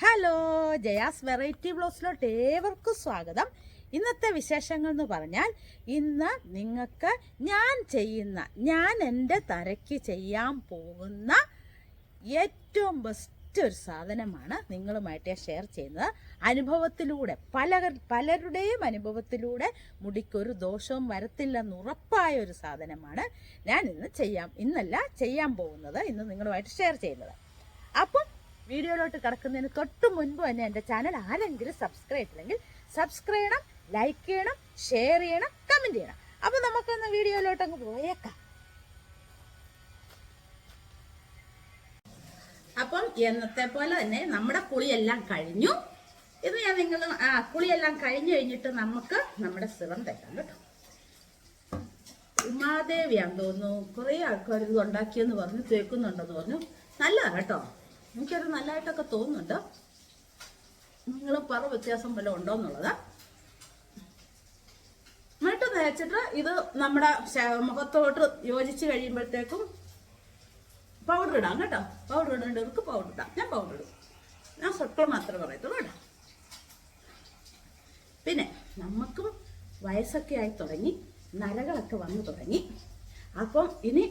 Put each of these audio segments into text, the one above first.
Hello Jaya's variety ബ്ലോസിലോട്ട് ഏവർക്കും സ്വാഗതം. ഇന്നത്തെ വിശേഷങ്ങൾ എന്ന് പറഞ്ഞാൽ ഇന്ന് നിങ്ങൾക്ക് ഞാൻ ചെയ്യുന്ന ഞാൻ എന്റെ തരയ്ക്ക് ചെയ്യാൻ പോകുന്ന ഏറ്റവും ബെസ്റ്റ് ഒരു സാധനമാണ് നിങ്ങളുമായിട്ട് ഞാൻ ഷെയർ ചെയ്യുന്നത്. അനുഭവത്തിലൂടെ പല പലരുടെയും അനുഭവത്തിലൂടെ മുടിക്കൊരു ദോഷവും വരത്തില്ലെന്ന് ഉറപ്പായ ഒരു സാധനമാണ് ഞാൻ ഇന്ന് ചെയ്യാം ഇന്നല്ല ചെയ്യാൻ പോകുന്നത് ഇന്ന് നിങ്ങളുമായിട്ട് ഷെയർ ചെയ്യുന്നത്. അപ്പം വീഡിയോയിലോട്ട് കിടക്കുന്നതിന് തൊട്ട് മുൻപ് തന്നെ എന്റെ ചാനൽ ആരെങ്കിലും സബ്സ്ക്രൈബ് ചെയ്തില്ലെങ്കിൽ സബ്സ്ക്രൈബ് ചെയ്യണം ലൈക്ക് ചെയ്യണം ഷെയർ ചെയ്യണം കമന്റ് ചെയ്യണം. അപ്പം നമുക്കൊന്ന് വീഡിയോയിലോട്ട് അങ്ങ് പോയേക്കാം. അപ്പം എന്നത്തെ പോലെ തന്നെ നമ്മുടെ കുളിയെല്ലാം കഴിഞ്ഞു. ഇത് ഞാൻ നിങ്ങൾ ആ കുളിയെല്ലാം കഴിഞ്ഞു കഴിഞ്ഞിട്ട് നമുക്ക് നമ്മുടെ സിറം തരാം കേട്ടോ. ഉമാദേവിയാന്ന് തോന്നുന്നു. കുറേ ആൾക്കാർ ഇത് ഉണ്ടാക്കിയെന്ന് പറഞ്ഞു തേക്കുന്നുണ്ടെന്ന് പറഞ്ഞു നല്ലതാണ് കേട്ടോ. എനിക്കത് നല്ലതായിട്ടൊക്കെ തോന്നുന്നുണ്ട്. നിങ്ങൾ പറ വ്യത്യാസം വല്ലതും ഉണ്ടോ എന്നുള്ളത്. എന്നിട്ട് തേച്ചിട്ട് ഇത് നമ്മുടെ മുഖത്തോട്ട് യോജിച്ച് കഴിയുമ്പോഴത്തേക്കും പൗഡർ ഇടാം കേട്ടോ. പൗഡർ ഇടേണ്ടവർക്ക് പൗഡർ ഇടാം. ഞാൻ പൗഡർ ഇടും. ഞാൻ സ്വട്ടം മാത്രമേ പറയത്തുള്ളൂ കേട്ടോ. പിന്നെ നമുക്കും വയസ്സൊക്കെ ആയി തുടങ്ങി നരകളൊക്കെ വന്നു തുടങ്ങി. അപ്പം ഇനി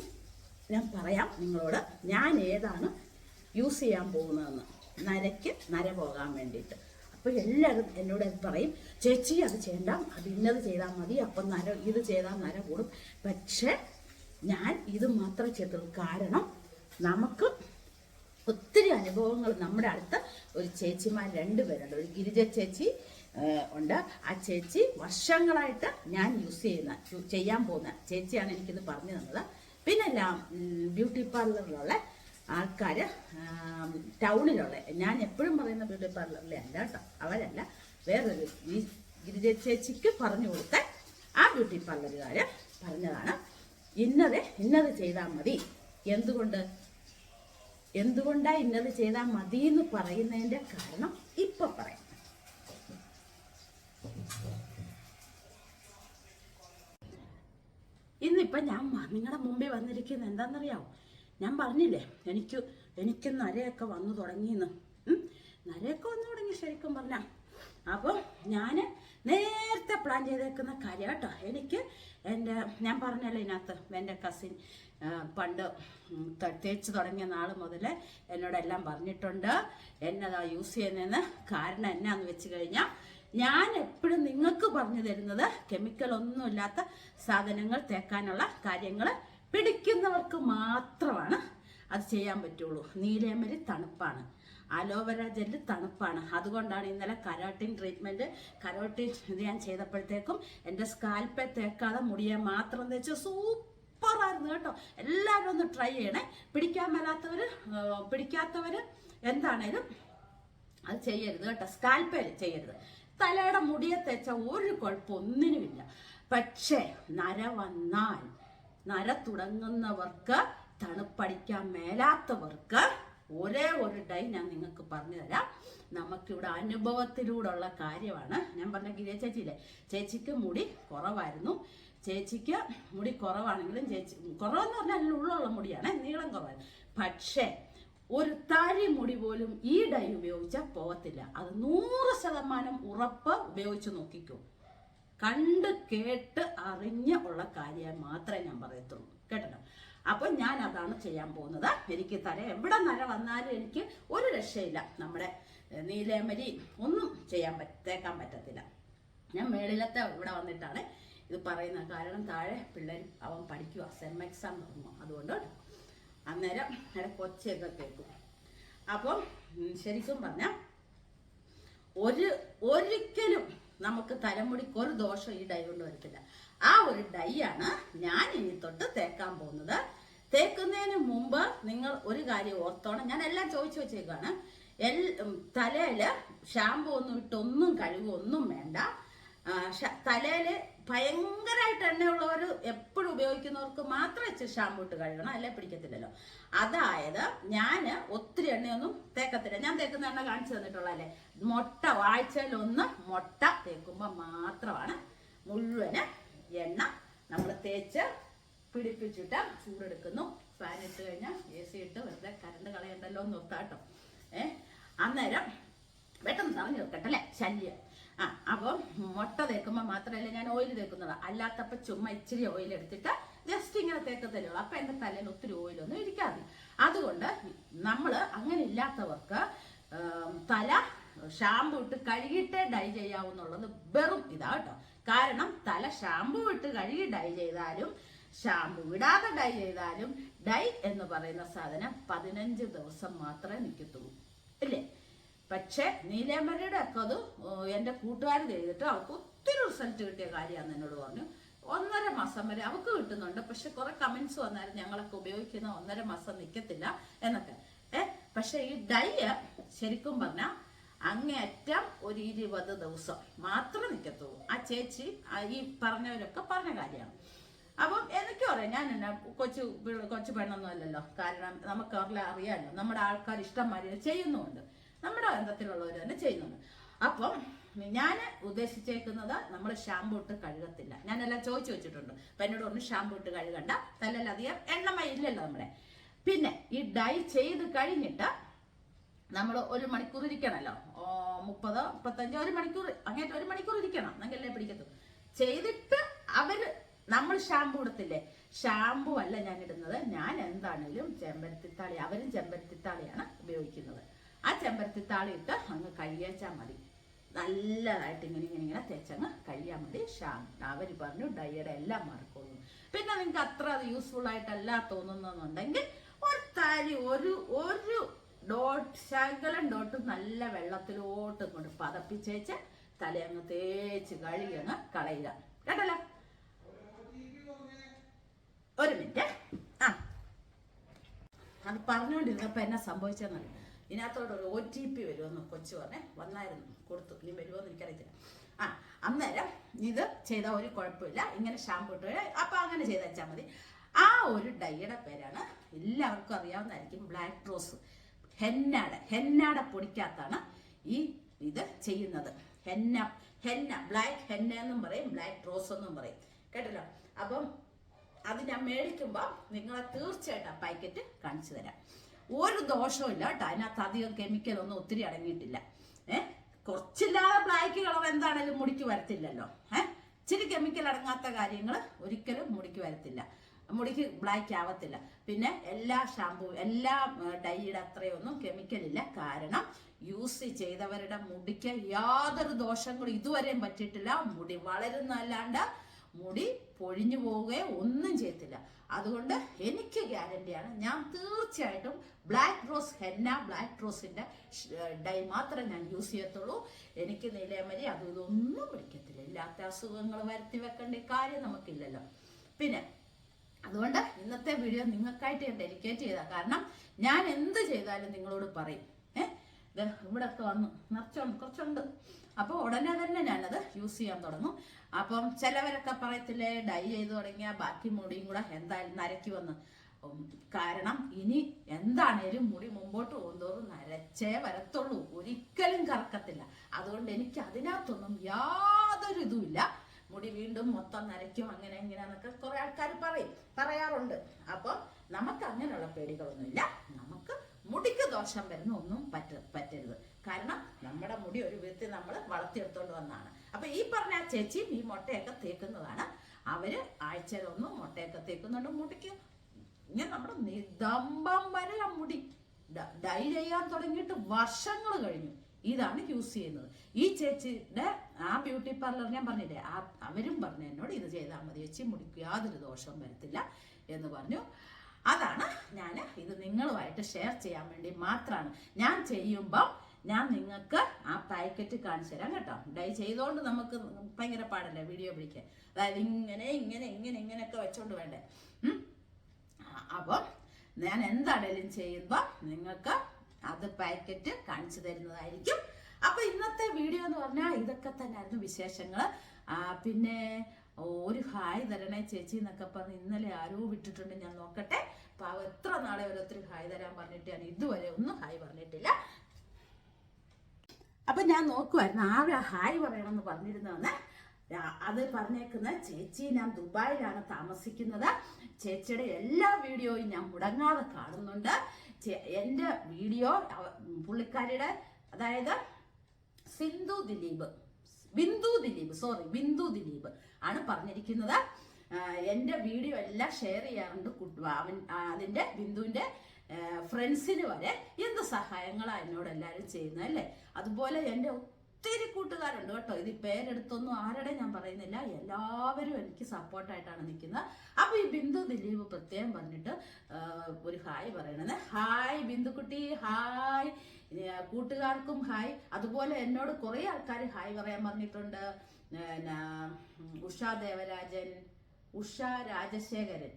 ഞാൻ പറയാം നിങ്ങളോട് ഞാൻ ഏതാണ് യൂസ് ചെയ്യാൻ പോകുന്നതെന്ന്. നരയ്ക്ക് നര പോകാൻ വേണ്ടിയിട്ട്. അപ്പോൾ എല്ലാവരും എന്നോട് പറയും ചേച്ചി അത് ചെയ്യണ്ട. അത് ഇന്നത് ചെയ്താൽ മതി. അപ്പം നര ഇത് ചെയ്താൽ നര കൂടും. പക്ഷേ ഞാൻ ഇത് മാത്രം ചെയ്തുള്ളൂ കാരണം നമുക്ക് ഒത്തിരി അനുഭവങ്ങൾ നമ്മുടെ അടുത്ത് ഒരു ചേച്ചിമാർ രണ്ടുപേരുണ്ട് ഒരു ഗിരിജ ചേച്ചി ഉണ്ട്. ആ ചേച്ചി വർഷങ്ങളായിട്ട് ഞാൻ യൂസ് ചെയ്യുന്ന ചെയ്യാൻ പോകുന്ന ചേച്ചിയാണ് എനിക്കിത് പറഞ്ഞു തന്നത്. പിന്നെ ബ്യൂട്ടി പാർലറിലുള്ള ആൾക്കാർ ടൗണിലുള്ള ഞാൻ എപ്പോഴും പറയുന്ന ബ്യൂട്ടി പാർലറിലെ അല്ല കേട്ടോ അവരല്ല വേറൊരു ഈ ഗിരിജ ചേച്ചിക്ക് പറഞ്ഞു കൊടുത്ത ആ ബ്യൂട്ടി പാർലറുകാർ പറഞ്ഞതാണ്. ഇന്നത് ഇന്നത് ചെയ്താൽ മതി. എന്തുകൊണ്ട്? എന്തുകൊണ്ടാണ് ഇന്നത് ചെയ്താൽ മതി എന്ന് പറയുന്നതിന്റെ കാരണം ഇപ്പം പറയാം. ഇന്നിപ്പം ഞാൻ നിങ്ങളുടെ മുമ്പിൽ വന്നിരിക്കുന്നത് എന്താണെന്നറിയാമോ ഞാൻ പറഞ്ഞില്ലേ എനിക്ക് എനിക്ക് നരയൊക്കെ വന്നു തുടങ്ങിയെന്ന്? നരയൊക്കെ വന്നു തുടങ്ങി ശരിക്കും പറഞ്ഞാൽ അപ്പോൾ ഞാൻ നേരത്തെ പ്ലാൻ ചെയ്തേക്കുന്ന കാര്യം കേട്ടോ. എനിക്ക് എന്റെ ഞാൻ പറഞ്ഞല്ലോ ഇതിനകത്ത് എന്റെ കസിൻ പണ്ട് തേച്ച് തുടങ്ങിയ നാൾ മുതൽ എന്നോടെല്ലാം പറഞ്ഞിട്ടുണ്ട്. എന്നതാ യൂസ് ചെയ്യുന്നതെന്ന് കാരണം എന്നാന്ന് വെച്ച് കഴിഞ്ഞാൽ ഞാൻ എപ്പോഴും നിങ്ങൾക്ക് പറഞ്ഞു തരുന്നത് കെമിക്കൽ ഒന്നുമില്ലാത്ത സാധനങ്ങൾ തേക്കാനുള്ള കാര്യങ്ങൾ പിടിക്കുന്നവർക്ക് മാത്രമാണ് അത് ചെയ്യാൻ പറ്റുള്ളൂ. നീലേമരി തണുപ്പാണ്. അലോവേര ജെല്ല് തണുപ്പാണ്. അതുകൊണ്ടാണ് ഇന്നലെ കരോട്ടിൻ ട്രീറ്റ്മെന്റ് കരോട്ടിൻ ഇത് ഞാൻ ചെയ്തപ്പോഴത്തേക്കും എന്റെ സ്കാൽപ്പെ തേക്കാതെ മുടിയെ മാത്രം തേച്ച് സൂപ്പറായിരുന്നു കേട്ടോ. എല്ലാവരും ഒന്ന് ട്രൈ ചെയ്യണേ. പിടിക്കാൻ മേലാത്തവര് പിടിക്കാത്തവർ എന്താണേലും അത് ചെയ്യരുത് കേട്ടോ. സ്കാൽപ്പേൽ ചെയ്യരുത്. തലയുടെ മുടിയെ തേച്ച ഒരു കുഴപ്പമൊന്നിനുമില്ല. പക്ഷേ നര വന്നാൽ നര തുടങ്ങുന്നവർക്ക് തണുപ്പടിക്കാൻ മേലാത്തവർക്ക് ഒരേ ഒരു ഡൈ ഞാൻ നിങ്ങൾക്ക് പറഞ്ഞു തരാം. നമുക്കിവിടെ അനുഭവത്തിലൂടെയുള്ള കാര്യമാണ്. ഞാൻ പറഞ്ഞ ഗിരിയ ചേച്ചിയില്ലേ? ചേച്ചിക്ക് മുടി കുറവായിരുന്നു. ചേച്ചിക്ക് മുടി കുറവാണെങ്കിലും ചേച്ചി കുറവെന്ന് പറഞ്ഞാൽ ഉള്ളുള്ള മുടിയാണ് നീളം കുറവായിരുന്നു പക്ഷേ ഒരു താഴി മുടി പോലും ഈ ഡൈ ഉപയോഗിച്ചാൽ പോകത്തില്ല അത് നൂറ് ശതമാനം ഉറപ്പ് ഉപയോഗിച്ച് നോക്കിക്കോ. കണ്ട് കേട്ട് അറിഞ്ഞ് ഉള്ള കാര്യം മാത്രമേ ഞാൻ പറയത്തുള്ളൂ. കേട്ടോ അപ്പൊ ഞാൻ അതാണ് ചെയ്യാൻ പോകുന്നത്. എനിക്ക് തല എവിടെ നര വന്നാലും എനിക്ക് ഒരു രക്ഷയില്ല. നമ്മുടെ നീലേമരി ഒന്നും ചെയ്യാൻ പറ്റേക്കാൻ പറ്റത്തില്ല. ഞാൻ മേളിലത്തെ ഇവിടെ വന്നിട്ടാണ് ഇത് പറയുന്നത്. കാരണം താഴെ പിള്ളേർ അവൻ പഠിക്കുക സെം എക്സാം തുടങ്ങും അതുകൊണ്ട് അന്നേരം അവിടെ കൊച്ചയൊക്കെ കേൾക്കും. അപ്പം ശരിക്കും പറഞ്ഞ ഒരു ഒരിക്കലും നമുക്ക് തലമുടിക്ക് ഒരു ദോഷം ഈ ഡൈ കൊണ്ട് വരത്തില്ല. ആ ഒരു ഡൈ ആണ് ഞാൻ ഇനി തൊട്ട് തേക്കാൻ പോകുന്നത്. തേക്കുന്നതിന് മുമ്പ് നിങ്ങൾ ഒരു കാര്യം ഓർത്തോണം. ഞാൻ എല്ലാം ചോദിച്ചു വെച്ചേക്കാണ് എൽ തലയിൽ ഷാമ്പു ഒന്നും ഇട്ടൊന്നും കഴുകൊന്നും വേണ്ട. തലയിൽ ഭയങ്കരമായിട്ട് എണ്ണയുള്ളവർ എപ്പോഴും ഉപയോഗിക്കുന്നവർക്ക് മാത്രം ഇച്ചിരി ഷാമ്പു ഇട്ട് കഴുകണം അല്ലെ? പിടിക്കത്തില്ലല്ലോ. അതായത് ഞാൻ ഒത്തിരി എണ്ണയൊന്നും തേക്കത്തില്ല. ഞാൻ തേക്കുന്ന എണ്ണ കാണിച്ചു തന്നിട്ടുള്ളതല്ലേ? മുട്ട ആഴ്ചയിൽ ഒന്ന് മുട്ട തേക്കുമ്പോൾ മാത്രമാണ് മുഴുവൻ എണ്ണ നമ്മൾ തേച്ച് പിടിപ്പിച്ചിട്ട് ചൂടെടുക്കുന്നു. ഫാൻ ഇട്ട് കഴിഞ്ഞാൽ എ സി ഇട്ട് വെറുതെ കറണ്ട് കളയണ്ടല്ലോ എന്ന് ഒത്താട്ടോ. ഏഹ് അന്നേരം പറഞ്ഞു തീർക്കട്ടെ അല്ലേ? ശല്യം. ആ അപ്പം മുട്ട തേക്കുമ്പോൾ മാത്രമല്ല ഞാൻ ഓയിൽ തേക്കുന്നത്. അല്ലാത്തപ്പോൾ ചുമ്മാ ഇച്ചിരി ഓയിൽ എടുത്തിട്ട് ജസ്റ്റ് ഇങ്ങനെ തേക്കത്തല്ലേ ഉള്ളൂ. അപ്പം എന്റെ തലയിൽ ഒത്തിരി ഓയിലൊന്നും ഇരിക്കാതെ. അതുകൊണ്ട് നമ്മൾ അങ്ങനെ ഇല്ലാത്തവർക്ക് തല ഷാമ്പു ഇട്ട് കഴുകിയിട്ടേ ഡൈ ചെയ്യാവുന്നുള്ളത് വെറും ഇതാ കേട്ടോ. കാരണം തല ഷാമ്പു ഇട്ട് കഴുകി ഡൈ ചെയ്താലും ഷാമ്പു ഇടാതെ ഡൈ ചെയ്താലും ഡൈ എന്ന് പറയുന്ന സാധനം പതിനഞ്ച് ദിവസം മാത്രമേ നിൽക്കത്തുള്ളൂ ഇല്ലേ? പക്ഷേ നീലാമ്പരയുടെ ഒക്കെ അത് എന്റെ കൂട്ടുകാർ ചെയ്തിട്ട് അവൾക്ക് ഒത്തിരി റിസൾട്ട് കിട്ടിയ കാര്യമാണ് എന്നോട് പറഞ്ഞു. ഒന്നര മാസം വരെ അവൾക്ക് കിട്ടുന്നുണ്ട്. പക്ഷെ കുറെ കമന്റ്സ് വന്നാലും ഞങ്ങളൊക്കെ ഉപയോഗിക്കുന്ന ഒന്നര മാസം നിൽക്കത്തില്ല എന്നൊക്കെ. ഏഹ് പക്ഷെ ഈ ഡൈ ശരിക്കും പറഞ്ഞാൽ അങ്ങേയറ്റം ഒരു ഇരുപത് ദിവസം മാത്രമേ നിൽക്കത്തുള്ളൂ ആ ചേച്ചി ഈ പറഞ്ഞവരൊക്കെ പറഞ്ഞ കാര്യമാണ്. അപ്പം എനിക്ക് അറിയാം ഞാൻ എന്നാ കൊച്ചു കൊച്ചു പെണ്ണൊന്നും അല്ലല്ലോ. കാരണം നമുക്ക് അറിയാമല്ലോ. നമ്മുടെ ആൾക്കാർ ഇഷ്ടം മാതിരി ചെയ്യുന്നുമുണ്ട്. നമ്മുടെ ബന്ധത്തിലുള്ളവർ തന്നെ ചെയ്യുന്നുണ്ട്. അപ്പം ഞാൻ ഉദ്ദേശിച്ചേക്കുന്നത് നമ്മൾ ഷാമ്പു ഇട്ട് കഴുകത്തില്ല. ഞാനെല്ലാം ചോദിച്ചു വെച്ചിട്ടുണ്ട്. അപ്പം എന്നോട് ഒന്ന് ഷാമ്പു ഇട്ട് കഴുകണ്ട. തലയിലധികം എണ്ണമയ ഇല്ലല്ലോ നമ്മുടെ. പിന്നെ ഈ ഡൈ ചെയ്ത് കഴിഞ്ഞിട്ട് നമ്മൾ ഒരു മണിക്കൂർ ഇരിക്കണമല്ലോ മുപ്പതോ മുപ്പത്തഞ്ചോ ഒരു മണിക്കൂർ അങ്ങനെ ഒരു മണിക്കൂർ ഇരിക്കണം. എന്നെങ്കിലേ പിടിക്കത്തു ചെയ്തിട്ട് അവർ നമ്മൾ ഷാമ്പു ഇടത്തില്ലേ? ഷാമ്പു അല്ല ഞാൻ ഇടുന്നത്. ഞാൻ എന്താണെങ്കിലും ചെമ്പരത്തിത്താളി അവരും ചെമ്പരത്തിത്താളിയാണ് ഉപയോഗിക്കുന്നത്. ആ ചെമ്പരത്തിത്താളി ഇട്ട് അങ്ങ് കഴുകിയാച്ചാൽ മതി. നല്ലതായിട്ട് ഇങ്ങനെ ഇങ്ങനെ ഇങ്ങനെ തേച്ചങ്ങ് കഴിയാൻ മതി ഷാമിട്ട് അവർ പറഞ്ഞു ഡയറ്റ് എല്ലാം മാറിക്കോളും പിന്നെ നിങ്ങൾക്ക് അത്ര അത് യൂസ്ഫുൾ ആയിട്ടല്ല തോന്നുന്നുണ്ടെങ്കിൽ ഒരു തരി ഒരു ഒരു ഡോട്ട് ശകലം ഡോട്ട് നല്ല വെള്ളത്തിലോട്ട് കൊണ്ട് പതപ്പിച്ചേച്ച് തലയങ്ങ് തേച്ച് കഴുകിയങ്ങ് കളയുക. കേട്ടല്ലോ? ഒരു മിനിറ്റ്. ആ. അത് പറഞ്ഞുകൊണ്ടിരുന്നപ്പോൾ എന്നാ സംഭവിച്ചെന്നറിയാം? ഇതിനകത്തോടെ ഒരു ഒ ടി പി വരുമെന്ന് കൊച്ചു പറഞ്ഞേ വന്നായിരുന്നു കൊടുത്തു. ഇനി വരുമോന്ന് എനിക്കറിയത്തില്ല. ആ അന്നേരം ഇത് ചെയ്താൽ ഒരു കുഴപ്പമില്ല. ഇങ്ങനെ ഷാമ്പു ഇട്ട് അപ്പം അങ്ങനെ ചെയ്ത് വെച്ചാൽ മതി. ആ ഒരു ഡൈയുടെ പേരാണ് എല്ലാവർക്കും അറിയാവുന്നതായിരിക്കും ബ്ലാക്ക് റോസ് ഹെന്നാട് ഹെന്നാട പൊടിക്കകത്താണ് ഈ ഇത് ചെയ്യുന്നത്. ഹെന്ന ഹെന്ന ബ്ലാക്ക് ഹെന്ന എന്നും പറയും ബ്ലാക്ക് റോസ് എന്നും പറയും. കേട്ടല്ലോ? അപ്പം അത് ഞാൻ മേടിക്കുമ്പോൾ നിങ്ങളെ തീർച്ചയായിട്ടും ആ പാക്കറ്റ് കാണിച്ചു തരാം. ഒരു ദോഷവും ഇല്ല കേട്ടോ. അതിനകത്ത് അധികം കെമിക്കൽ ഒന്നും ഒത്തിരി അടങ്ങിയിട്ടില്ല. ഏ? കുറച്ചില്ലാതെ ബ്ലാക്ക് കളർ എന്താണേലും മുടിക്ക് വരത്തില്ലല്ലോ. ഏഹ് ഇച്ചിരി കെമിക്കൽ അടങ്ങാത്ത കാര്യങ്ങൾ ഒരിക്കലും മുടിക്ക് വരത്തില്ല. മുടിക്ക് ബ്ലാക്ക് ആവത്തില്ല. പിന്നെ എല്ലാ ഷാമ്പൂ എല്ലാ ഡൈയുടെ അത്രയൊന്നും കെമിക്കൽ ഇല്ല. കാരണം യൂസ് ചെയ്തവരുടെ മുടിക്ക് യാതൊരു ദോഷങ്ങളും ഇതുവരെയും പറ്റിയിട്ടില്ല. മുടി വളരുന്നല്ലാണ്ട് മുടി പൊഴിഞ്ഞു പോവുകയോ ഒന്നും ചെയ്യത്തില്ല. അതുകൊണ്ട് എനിക്ക് ഗ്യാരണ്ടിയാണ് ഞാൻ തീർച്ചയായിട്ടും ബ്ലാക്ക് റോസ് ഹെന്ന ബ്ലാക്ക് റോസിന്റെ ഡൈ മാത്രമേ ഞാൻ യൂസ് ചെയ്യത്തുള്ളൂ. എനിക്ക് നീലയമരി അതും ഇതൊന്നും പിടിക്കത്തില്ല. ഇല്ലാത്ത അസുഖങ്ങൾ വരുത്തി വെക്കേണ്ട കാര്യം നമുക്കില്ലല്ലോ. പിന്നെ അതുകൊണ്ട് ഇന്നത്തെ വീഡിയോ നിങ്ങൾക്കായിട്ട് ഞാൻ ഡെഡിക്കേറ്റ് ചെയ്താൽ കാരണം ഞാൻ എന്ത് ചെയ്താലും നിങ്ങളോട് പറയും. ഇവിടെ ഒക്കെ വന്നു. നിറച്ചുണ്ട് കുറച്ചുണ്ട്. അപ്പോൾ ഉടനെ തന്നെ ഞാനത് യൂസ് ചെയ്യാൻ തുടങ്ങും. അപ്പം ചിലവരൊക്കെ പറയത്തില്ലേ ഡൈ ചെയ്ത് തുടങ്ങിയ ബാക്കി മുടിയും കൂടെ എന്തായാലും നരക്കി വന്ന്. കാരണം ഇനി എന്താണേലും മുടി മുമ്പോട്ട് പോകുന്നതോറും നരച്ചേ വരത്തുള്ളൂ. ഒരിക്കലും കറക്കത്തില്ല. അതുകൊണ്ട് എനിക്ക് അതിനകത്തൊന്നും യാതൊരു ഇതുമില്ല. മുടി വീണ്ടും മൊത്തം നരയ്ക്കും അങ്ങനെ ഇങ്ങനെയാന്നൊക്കെ കുറെ ആൾക്കാർ പറയും പറയാറുണ്ട്. അപ്പോൾ നമുക്ക് അങ്ങനെയുള്ള പേടികളൊന്നുമില്ല. നമുക്ക് മുടിക്ക് ദോഷം വരുന്ന ഒന്നും പറ്റ പറ്റരുത്. കാരണം നമ്മുടെ മുടി ഒരു വിധത്തിൽ നമ്മൾ വളർത്തിയെടുത്തോണ്ട് വന്നതാണ് അപ്പൊ ഈ പറഞ്ഞ ചേച്ചി ചേച്ചിയും ഈ മുട്ടയൊക്കെ തേക്കുന്നതാണ്. അവർ ആഴ്ചയിലൊന്നും മുട്ടയൊക്കെ തേക്കുന്നുണ്ട്. മുടിക്ക് ഇങ്ങനെ നമ്മുടെ നിതംബം വരെ ആ മുടി ഡൈ ചെയ്യാൻ തുടങ്ങിയിട്ട് വർഷങ്ങൾ കഴിഞ്ഞു. ഇതാണ് യൂസ് ചെയ്യുന്നത്. ഈ ചേച്ചിയുടെ ആ ബ്യൂട്ടി പാർലർ ഞാൻ പറഞ്ഞില്ലേ ആ അവരും പറഞ്ഞു എന്നോട് ഇത് ചെയ്താൽ മതി. ചേച്ചി മുടിക്ക് യാതൊരു ദോഷവും വരത്തില്ല എന്ന് പറഞ്ഞു. അതാണ് ഞാൻ ഇത് നിങ്ങളുമായിട്ട് ഷെയർ ചെയ്യാൻ വേണ്ടി മാത്രമാണ് ഞാൻ ചെയ്യുമ്പം ഞാൻ നിങ്ങൾക്ക് ആ പാക്കറ്റ് കാണിച്ചു തരാം കേട്ടോ. ഡൈ ചെയ്തുകൊണ്ട് നമുക്ക് ഭയങ്കര പാടല്ലേ വീഡിയോ പിടിക്കാൻ? അതായത് ഇങ്ങനെ ഇങ്ങനെ ഇങ്ങനെ ഇങ്ങനെയൊക്കെ വെച്ചോണ്ട് വേണ്ടേ? അപ്പം ഞാൻ എന്താണേലും ചെയ്യുമ്പോൾ നിങ്ങൾക്ക് അത് പാക്കറ്റ് കാണിച്ചു തരുന്നതായിരിക്കും. അപ്പൊ ഇന്നത്തെ വീഡിയോ എന്ന് പറഞ്ഞാൽ ഇതൊക്കെ തന്നെയായിരുന്നു വിശേഷങ്ങൾ പിന്നെ ഒരു ഹായ് തരണേ ചേച്ചി എന്നൊക്കെ പറഞ്ഞ് ഇന്നലെ ആരോ വിട്ടിട്ടുണ്ട്. ഞാൻ നോക്കട്ടെ. പാവ എത്ര നാളെ ഓരോരുത്തർ ഹായ് തരാൻ പറഞ്ഞിട്ട് ഞാൻ ഇതുവരെ ഒന്നും ഹായ് പറഞ്ഞിട്ടില്ല. അപ്പൊ ഞാൻ നോക്കുമായിരുന്നു ആരാ ഹായ് പറയണമെന്ന് പറഞ്ഞിരുന്നതെന്ന്. അത് പറഞ്ഞേക്കുന്ന ചേച്ചി ഞാൻ ദുബായിലാണ് താമസിക്കുന്നത്. ചേച്ചിയുടെ എല്ലാ വീഡിയോയും ഞാൻ മുടങ്ങാതെ കാണുന്നുണ്ട്. എന്റെ വീഡിയോ പുള്ളിക്കാരിയുടെ അതായത് സിന്ധു ദിലീപ്. ബിന്ദു ദിലീപ് സോറി ബിന്ദു ദിലീപ് ആണ് പറഞ്ഞിരിക്കുന്നത്. എന്റെ വീഡിയോ എല്ലാം ഷെയർ ചെയ്യാറുണ്ട് അവൻ അതിന്റെ ബിന്ദുവിന്റെ ഫ്രണ്ട്സിന് വരെ എന്ത് സഹായങ്ങളാണ് എന്നോട് എല്ലാവരും ചെയ്യുന്നത് അല്ലേ? അതുപോലെ എന്റെ ഒത്തിരി കൂട്ടുകാരുണ്ട് കേട്ടോ. ഇത് പേരെടുത്തൊന്നും ആരുടെ ഞാൻ പറയുന്നില്ല. എല്ലാവരും എനിക്ക് സപ്പോർട്ടായിട്ടാണ് നിൽക്കുന്നത്. അപ്പോൾ ഈ ബിന്ദു ദിലീപ് പ്രത്യേകം പറഞ്ഞിട്ട് ഒരു ഹായ് പറയണത്. ഹായ് ബിന്ദുക്കുട്ടി ഹായ്. കൂട്ടുകാർക്കും ഹായ്. അതുപോലെ എന്നോട് കുറേ ആൾക്കാർ ഹായ് പറയാൻ പിന്നെ ഉഷ ദേവരാജൻ ഉഷ രാജശേഖരൻ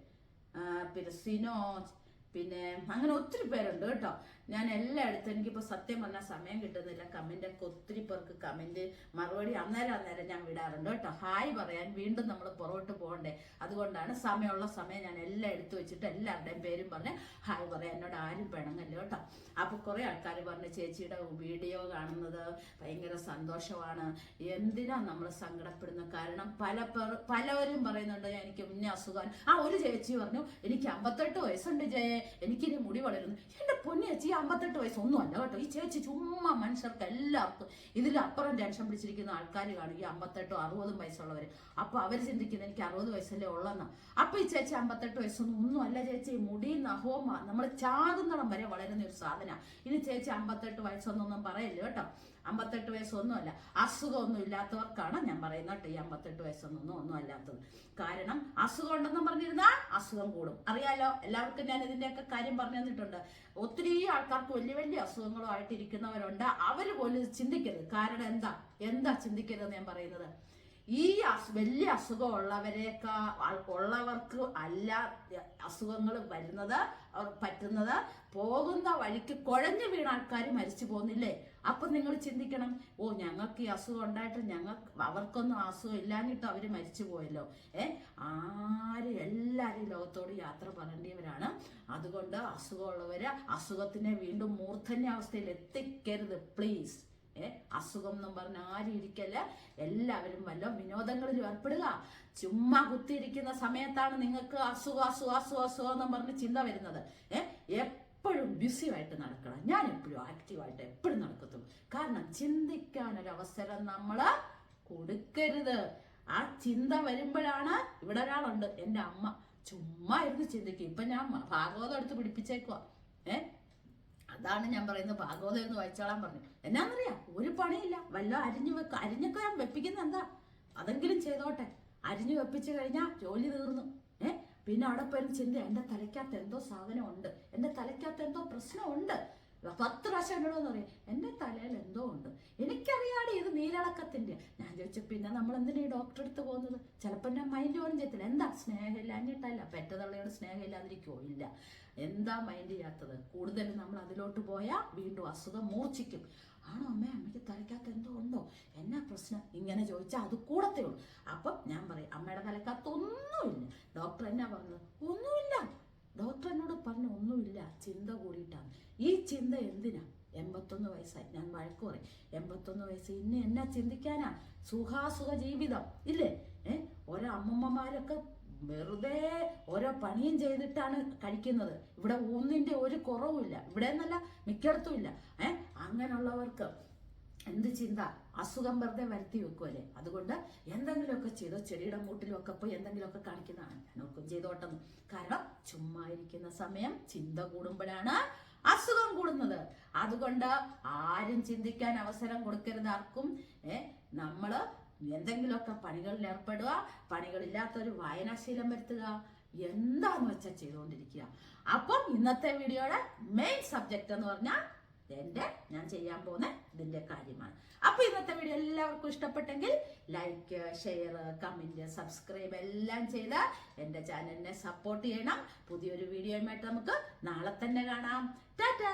പിന്നെ സിനോജ് പിന്നെ അങ്ങനെ ഒത്തിരി പേരുണ്ട് കേട്ടോ. ഞാൻ എല്ലായിടത്തും എനിക്കിപ്പോൾ സത്യം പറഞ്ഞാൽ സമയം കിട്ടുന്നില്ല. കമന്റൊക്കെ ഒത്തിരി പേർക്ക് കമന്റ് മറുപടി അന്നേരം അന്നേരം ഞാൻ വിടാറുണ്ട് കേട്ടോ. ഹായ് പറയാൻ വീണ്ടും നമ്മൾ പുറകോട്ട് പോകണ്ടേ. അതുകൊണ്ടാണ് സമയമുള്ള സമയം ഞാൻ എല്ലാം എടുത്തു വെച്ചിട്ട് എല്ലാവരുടെയും പേരും പറഞ്ഞ് ഹായ് പറയാൻ. എന്നോട് ആരും പിണങ്ങല്ലോ കേട്ടോ. അപ്പോൾ കുറേ ആൾക്കാർ പറഞ്ഞ് ചേച്ചിയുടെ വീഡിയോ കാണുന്നത് ഭയങ്കര സന്തോഷമാണ്. എന്തിനാ നമ്മൾ സങ്കടപ്പെടുന്നത് കാരണം പല പലവരും പറയുന്നുണ്ട് എനിക്ക് മുന്നേ അസുഖം. ആ ഒരു ചേച്ചി പറഞ്ഞു എനിക്ക് അമ്പത്തെട്ട് വയസ്സുണ്ട് ജയ. എനിക്കിനി മുടി വളരുന്നു. എന്റെ പൊന്നി ചേച്ചി അമ്പത്തെട്ട് വയസ്സൊന്നും അല്ല കേട്ടോ. ഈ ചേച്ചി ചുമ്മാ മനുഷ്യർക്ക് എല്ലാവർക്കും ഇതിലപ്പുറം ടെൻഷൻ പിടിച്ചിരിക്കുന്ന ആൾക്കാർ കാണും ഈ അമ്പത്തെട്ടോ അറുപതും വയസ്സുള്ളവർ അപ്പൊ അവർ ചിന്തിക്കുന്നത് എനിക്ക് അറുപത് വയസ്സല്ലേ ഉള്ളെന്നാ. അപ്പൊ ഈ ചേച്ചി അമ്പത്തെട്ട് വയസ്സൊന്നും ഒന്നും അല്ല ചേച്ചി. മുടി നഹോമ നമ്മൾ ചാകുന്നിടം വരെ വളരുന്ന ഒരു സാധന. ഇനി ചേച്ചി അമ്പത്തെട്ട് വയസ്സൊന്നൊന്നും പറയല്ലേ കേട്ടോ. അമ്പത്തെട്ട് വയസ്സൊന്നുമല്ല. അസുഖമൊന്നും ഇല്ലാത്തവർക്കാണ് ഞാൻ പറയുന്നത് കേട്ടോ ഈ അമ്പത്തെട്ട് വയസ്സൊന്നും ഒന്നും അല്ലാത്തത് കാരണം അസുഖം ഉണ്ടെന്നും പറഞ്ഞിരുന്നാൽ അസുഖം കൂടും. അറിയാലോ? എല്ലാവർക്കും ഞാൻ ഇതിന്റെയൊക്കെ കാര്യം പറഞ്ഞു തന്നിട്ടുണ്ട്. ഒത്തിരി ആൾക്കാർക്ക് വലിയ വലിയ അസുഖങ്ങളുമായിട്ട് ഇരിക്കുന്നവരുണ്ട് അവർ പോലും ചിന്തിക്കരുത്. കാരണം എന്താ? എന്താ ചിന്തിക്കരുതെന്ന് ഞാൻ പറയുന്നത്? ഈ വലിയ അസുഖമുള്ളവരെയൊക്കെ ഉള്ളവർക്ക് അല്ല അസുഖങ്ങൾ വരുന്നത് പറ്റുന്നത് പോകുന്ന വഴിക്ക് കുഴഞ്ഞു വീണ ആൾക്കാർ മരിച്ചു പോകുന്നില്ലേ? അപ്പൊ നിങ്ങൾ ചിന്തിക്കണം ഓ ഞങ്ങൾക്ക് ഈ അസുഖം ഉണ്ടായിട്ട് ഞങ്ങൾക്ക് അവർക്കൊന്നും അസുഖം ഇല്ലാഞ്ഞിട്ട് അവർ മരിച്ചു പോയല്ലോ. ഏ ആരും എല്ലാവരും ലോകത്തോട് യാത്ര പറയേണ്ടിയവരാണ് അതുകൊണ്ട് അസുഖമുള്ളവര് അസുഖത്തിനെ വീണ്ടും മൂർധന്യാവസ്ഥയിൽ എത്തിക്കരുത് പ്ലീസ് അസുഖം എന്നും പറഞ്ഞ ആരും ഇരിക്കല്ല. എല്ലാവരും വല്ല വിനോദങ്ങളിൽ ഏർപ്പെടുക. ചുമ്മാ കുത്തിയിരിക്കുന്ന സമയത്താണ് നിങ്ങൾക്ക് അസുഖം അസുഖം അസുഖം അസുഖം എന്നും പറഞ്ഞ് ചിന്ത വരുന്നത്. ഏഹ് എപ്പോഴും ബിസിയായിട്ട് നടക്കണം. ഞാൻ എപ്പോഴും ആക്റ്റീവായിട്ട് എപ്പോഴും നടക്കത്തുള്ളൂ. കാരണം ചിന്തിക്കാനൊരവസരം നമ്മൾ കൊടുക്കരുത്. ആ ചിന്ത വരുമ്പോഴാണ് ഇവിടെ ഒരാളുണ്ട്. എന്റെ അമ്മ. ചുമ്മാ ഇരുന്ന് ചിന്തിക്കും. ഇപ്പൊ ഞാൻ ഭാഗവതം എടുത്ത് പിടിപ്പിച്ചേക്കുവാ ഏ? അതാണ് ഞാൻ പറയുന്നത്. ഭാഗവതം എന്ന് വായിച്ചോളാൻ പറഞ്ഞു. എന്നാന്നറിയാം? ഒരു പണിയില്ല. വല്ല അരിഞ്ഞു വെക്ക അരിഞ്ഞൊക്കെ ഞാൻ വെപ്പിക്കുന്ന എന്താ? അതെങ്കിലും ചെയ്തോട്ടെ. അരിഞ്ഞു വെപ്പിച്ചു കഴിഞ്ഞാൽ ജോലി തീർന്നു. ഏ? പിന്നെ അവിടെ പോയി ചിന്ത എന്റെ തലയ്ക്കകത്ത് എന്തോ സാധനം ഉണ്ട് എന്റെ തലയ്ക്കകത്ത് എന്തോ പ്രശ്നമുണ്ട്. പത്ത് പ്രാവശ്യം എന്നോടൊന്ന് പറയും എന്റെ തലയിൽ എന്തോ ഉണ്ട്? എനിക്കറിയാടി ഇത് നീരിളക്കത്തിന്റെ. ഞാൻ ചോദിച്ചു പിന്നെ നമ്മൾ എന്തിനാ ഈ ഡോക്ടറെ അടുത്ത് പോകുന്നത്? ചിലപ്പോൾ ഞാൻ മൈൻഡ് പോലും ചെയ്യത്തില്ല. എന്താ സ്നേഹമില്ല അഞ്ഞിട്ടല്ല പെറ്റതള്ളയോട് സ്നേഹമില്ലാതിരിക്കുമോ ഇല്ല. എന്താ മൈൻഡ് ചെയ്യാത്തത് കൂടുതൽ നമ്മൾ അതിലോട്ട് പോയാൽ വീണ്ടും അസുഖം മൂർച്ഛിക്കും. ആണോ അമ്മേ? അമ്മയ്ക്ക് തലക്കകത്ത് എന്തോ ഉണ്ടോ? എന്നാ പ്രശ്നം? ഇങ്ങനെ ചോദിച്ചാൽ അത് കൂടത്തേ ഉള്ളൂ. അപ്പം ഞാൻ പറയും അമ്മയുടെ തലക്കകത്ത് ഒന്നുമില്ല. ഡോക്ടർ എന്നാ പറഞ്ഞത്? ഒന്നുമില്ല. ഡോക്ടർ എന്നോട് പറഞ്ഞു ഒന്നുമില്ല. ചിന്ത കൂടിയിട്ടാണ്. ഈ ചിന്ത എന്തിനാ? എൺപത്തൊന്ന് വയസ്സായി. ഞാൻ വഴക്ക് പറയും. എൺപത്തൊന്ന് വയസ്സ് ഇന്ന് എന്നാ ചിന്തിക്കാനാ? സുഖാസുഖ ജീവിതം. ഇല്ലേ? ഏഹ് ഓരോ അമ്മമ്മമാരൊക്കെ വെറുതെ ഓരോ പണിയും ചെയ്തിട്ടാണ് കഴിക്കുന്നത്. ഇവിടെ ഒന്നിന്റെ ഒരു കുറവുമില്ല ഇവിടെ നല്ല മിക്കയിടത്തും ഇല്ല. ഏ? അങ്ങനെയുള്ളവർക്ക് എന്ത് ചിന്ത? അസുഖം വെറുതെ വരുത്തി വെക്കുമല്ലേ അതുകൊണ്ട് എന്തെങ്കിലുമൊക്കെ ചെയ്തോ ചെടിയുടെ മൂട്ടിലൊക്കെ പോയി എന്തെങ്കിലുമൊക്കെ കാണിക്കുന്നതാണ് ഞാനൊക്കെ ചെയ്തോട്ടെന്ന്. കാരണം ചുമ്മാ ഇരിക്കുന്ന സമയം ചിന്ത കൂടുമ്പോഴാണ് അസുഖം കൂടുന്നത്. അതുകൊണ്ട് ആരും ചിന്തിക്കാൻ അവസരം കൊടുക്കരുത് ആർക്കും. ഏ? നമ്മൾ എന്തെങ്കിലുമൊക്കെ പണികളിൽ ഏർപ്പെടുക പണികളില്ലാത്തൊരു വായനാശീലം വരുത്തുക എന്താന്ന് വെച്ചാൽ ചെയ്തുകൊണ്ടിരിക്കുക അപ്പം ഇന്നത്തെ വീഡിയോയുടെ മെയിൻ സബ്ജക്റ്റ് എന്ന് പറഞ്ഞാൽ എന്റെ ഞാൻ ചെയ്യാൻ പോകുന്ന ഇതിന്റെ കാര്യമാണ്. അപ്പോൾ ഇന്നത്തെ വീഡിയോ എല്ലാവർക്കും ഇഷ്ടപ്പെട്ടെങ്കിൽ ലൈക്ക് ഷെയർ കമന്റ് സബ്സ്ക്രൈബ് എല്ലാം ചെയ്ത് എന്റെ ചാനലിനെ സപ്പോർട്ട് ചെയ്യണം. പുതിയൊരു വീഡിയോയുമായിട്ട് നമുക്ക് നാളെ തന്നെ കാണാം. ടാറ്റാ!